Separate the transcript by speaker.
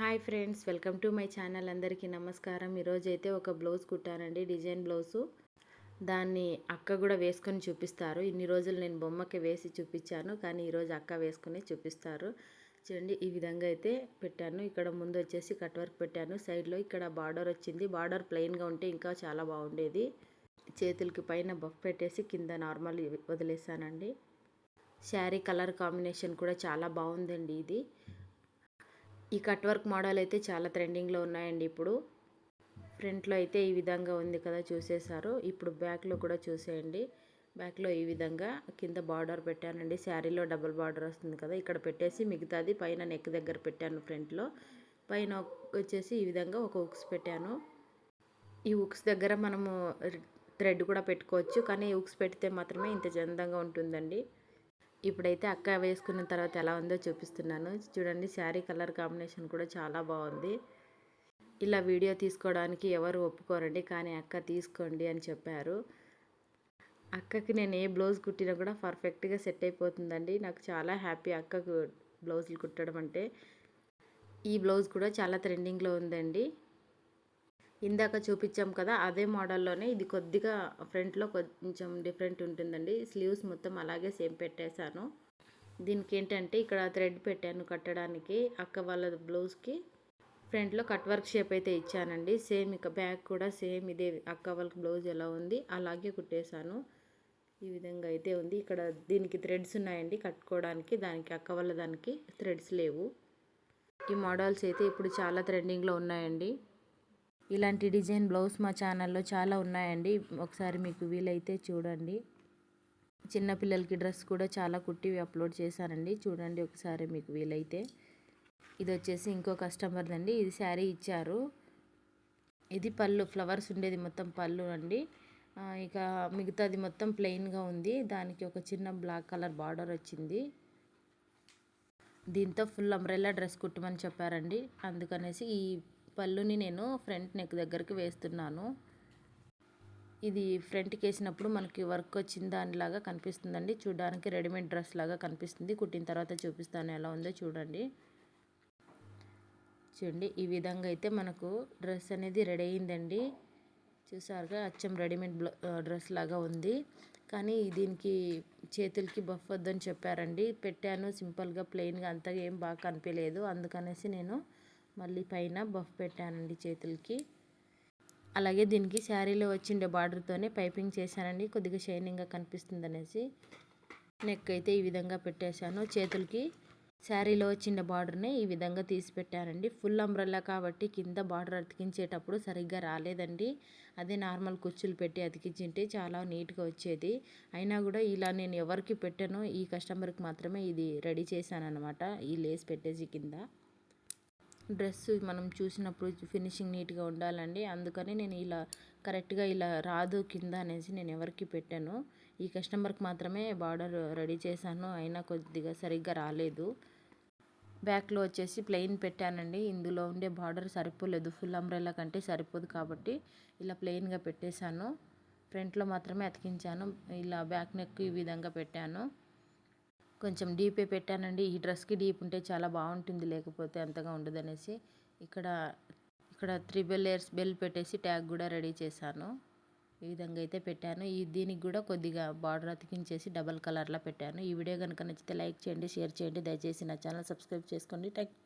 Speaker 1: Hi friends welcome to my channel. అందరికీ నమస్కారం. ఈరోజు అయితే ఒక బ్లౌజ్ కుట్టానండి డిజైన్ బ్లౌజు. దాన్ని అక్క కూడా వేసుకొని చూపిస్తారు. ఇన్ని రోజులు నేను బొమ్మకి వేసి చూపించాను కానీ ఈరోజు అక్క వేసుకొని చూపిస్తారు. చూడండి ఈ విధంగా అయితే పెట్టాను. ఇక్కడ ముందు వచ్చేసి కట్ వర్క్ పెట్టాను. సైడ్లో ఇక్కడ బార్డర్ వచ్చింది. బార్డర్ ప్లెయిన్గా ఉంటే ఇంకా చాలా బాగుండేది. చేతులకి పైన బఫ్ పెట్టేసి కింద నార్మల్ వదిలేసానండి. శారీ కలర్ కాంబినేషన్ కూడా చాలా బాగుందండి ఇది. ఈ కట్ వర్క్ మోడల్ అయితే చాలా ట్రెండింగ్లో ఉన్నాయండి ఇప్పుడు. ఫ్రంట్లో అయితే ఈ విధంగా ఉంది కదా చూసేశారు. ఇప్పుడు బ్యాక్లో కూడా చూసేయండి. బ్యాక్లో ఈ విధంగా కింద బార్డర్ పెట్టానండి. శారీలో డబుల్ బార్డర్ వస్తుంది కదా ఇక్కడ పెట్టేసి మిగతాది పైన నెక్ దగ్గర పెట్టాను ఫ్రంట్లో. పైన వచ్చేసి ఈ విధంగా ఒక ఉక్స్ పెట్టాను. ఈ ఉక్స్ దగ్గర మనము థ్రెడ్ కూడా పెట్టుకోవచ్చు. కానీ ఉక్స్ పెడితే మాత్రమే ఇంత చందంగా ఉంటుందండి. ఇప్పుడైతే అక్క వేసుకున్న తర్వాత ఎలా ఉందో చూపిస్తున్నాను. చూడండి శారీ కలర్ కాంబినేషన్ కూడా చాలా బాగుంది. ఇలా వీడియో తీసుకోవడానికి ఎవరు ఒప్పుకోరండి కానీ అక్క తీసుకోండి అని చెప్పారు. అక్కకి నేను ఏ బ్లౌజ్ కుట్టినా కూడా పర్ఫెక్ట్గా సెట్ అయిపోతుందండి. నాకు చాలా హ్యాపీ అక్కకు బ్లౌజులు కుట్టడం అంటే. ఈ బ్లౌజ్ కూడా చాలా ట్రెండింగ్లో ఉందండి. ఇందాక చూపించాం కదా అదే మోడల్లోనే ఇది కొద్దిగా ఫ్రంట్లో కొంచెం డిఫరెంట్ ఉంటుందండి. స్లీవ్స్ మొత్తం అలాగే సేమ్ పెట్టేశాను. దీనికి ఏంటంటే ఇక్కడ థ్రెడ్ పెట్టాను కట్టడానికి. అక్క వాళ్ళ బ్లౌజ్కి ఫ్రంట్లో కట్ వర్క్ షేప్ అయితే ఇచ్చానండి. సేమ్ ఇక బ్యాక్ కూడా సేమ్ ఇదే అక్క వాళ్ళకి బ్లౌజ్ ఎలా ఉంది అలాగే కుట్టేశాను. ఈ విధంగా అయితే ఉంది. ఇక్కడ దీనికి థ్రెడ్స్ ఉన్నాయండి కట్టుకోవడానికి. దానికి అక్క వాళ్ళ దానికి థ్రెడ్స్ లేవు. ఈ మోడల్స్ అయితే ఇప్పుడు చాలా ట్రెండింగ్లో ఉన్నాయండి. ఇలాంటి డిజైన్ బ్లౌజ్ మా ఛానల్లో చాలా ఉన్నాయండి. ఒకసారి మీకు వీలైతే చూడండి. చిన్నపిల్లలకి డ్రెస్ కూడా చాలా కుట్టి అప్లోడ్ చేశానండి. చూడండి ఒకసారి మీకు వీలైతే. ఇది వచ్చేసి ఇంకో కస్టమర్ అండి ఇది శారీ ఇచ్చారు. ఇది పళ్ళు ఫ్లవర్స్ ఉండేది మొత్తం పళ్ళు అండి. ఇక మిగతాది మొత్తం ప్లెయిన్గా ఉంది. దానికి ఒక చిన్న బ్లాక్ కలర్ బార్డర్ వచ్చింది. దీంతో ఫుల్ అంబ్రెల్లా డ్రెస్ కుట్టమని చెప్పారండి. అందుకనేసి ఈ పళ్ళుని నేను ఫ్రంట్ నెక్ దగ్గరికి వేస్తున్నాను. ఇది ఫ్రంట్కి వేసినప్పుడు మనకి వర్క్ వచ్చిన దానిలాగా కనిపిస్తుందండి. చూడడానికి రెడీమేడ్ డ్రెస్ లాగా కనిపిస్తుంది. కుట్టిన తర్వాత చూపిస్తాను ఎలా ఉందో చూడండి. చూడండి ఈ విధంగా అయితే మనకు డ్రెస్ అనేది రెడీ అయిందండి. చూసారుగా అచ్చం రెడీమేడ్ డ్రెస్ లాగా ఉంది. కానీ దీనికి చేతులకి బఫ్ వద్దని చెప్పారండి. పెట్టాను సింపుల్గా ప్లెయిన్గా అంతగా ఏం బాగా కనిపించలేదు అందుకనేసి నేను మళ్ళీ పైన బఫ్ పెట్టానండి చేతులకి. అలాగే దీనికి శారీలో వచ్చిండే బార్డర్తోనే పైపింగ్ చేశానండి కొద్దిగా షైనింగ్గా కనిపిస్తుంది అనేసి నెక్ అయితే ఈ విధంగా పెట్టేశాను. చేతులకి శారీలో వచ్చిన బార్డర్ని ఈ విధంగా తీసి పెట్టానండి. ఫుల్ అంబ్రల్లా కాబట్టి కింద బార్డర్ అతికించేటప్పుడు సరిగ్గా రాలేదండి. అదే నార్మల్ కుచ్చులు పెట్టి అతికించింటే చాలా నీట్గా వచ్చేది. అయినా కూడా ఇలా నేను ఎవరికి పెట్టానో ఈ కస్టమర్కి మాత్రమే ఇది రెడీ చేశాను అనమాట ఈ లేస్ పెట్టేసి కింద. డ్రెస్ మనం చూసినప్పుడు ఫినిషింగ్ నీట్గా ఉండాలండి. అందుకని నేను ఇలా కరెక్ట్గా ఇలా రాదు కింద అనేసి నేను ఎవరికి పెట్టాను. ఈ కస్టమర్కి మాత్రమే బార్డర్ రెడీ చేశాను. అయినా కొద్దిగా సరిగ్గా రాలేదు. బ్యాక్లో వచ్చేసి ప్లెయిన్ పెట్టానండి. ఇందులో ఉండే బార్డర్ సరిపోలేదు. ఫుల్ అంబ్రెల్లా కంటే సరిపోదు కాబట్టి ఇలా ప్లెయిన్గా పెట్టేశాను. ఫ్రంట్లో మాత్రమే అతికించాను. ఇలా బ్యాక్ నెక్ ఈ విధంగా పెట్టాను. కొంచెం డీపే పెట్టానండి. ఈ డ్రెస్కి డీప్ ఉంటే చాలా బాగుంటుంది. లేకపోతే అంతగా ఉండదనేసి ఇక్కడ ఇక్కడ త్రిబుల్ లేయర్స్ బెల్ పెట్టేసి ట్యాగ్ కూడా రెడీ చేశాను. ఈ విధంగా అయితే పెట్టాను. ఈ దీనికి కూడా కొద్దిగా బార్డర్ అతికించేసి డబల్ కలర్లో పెట్టాను. ఈ వీడియో కనుక నచ్చితే లైక్ చేయండి షేర్ చేయండి. దయచేసి నా ఛానల్ సబ్స్క్రైబ్ చేసుకోండి. థ్యాంక్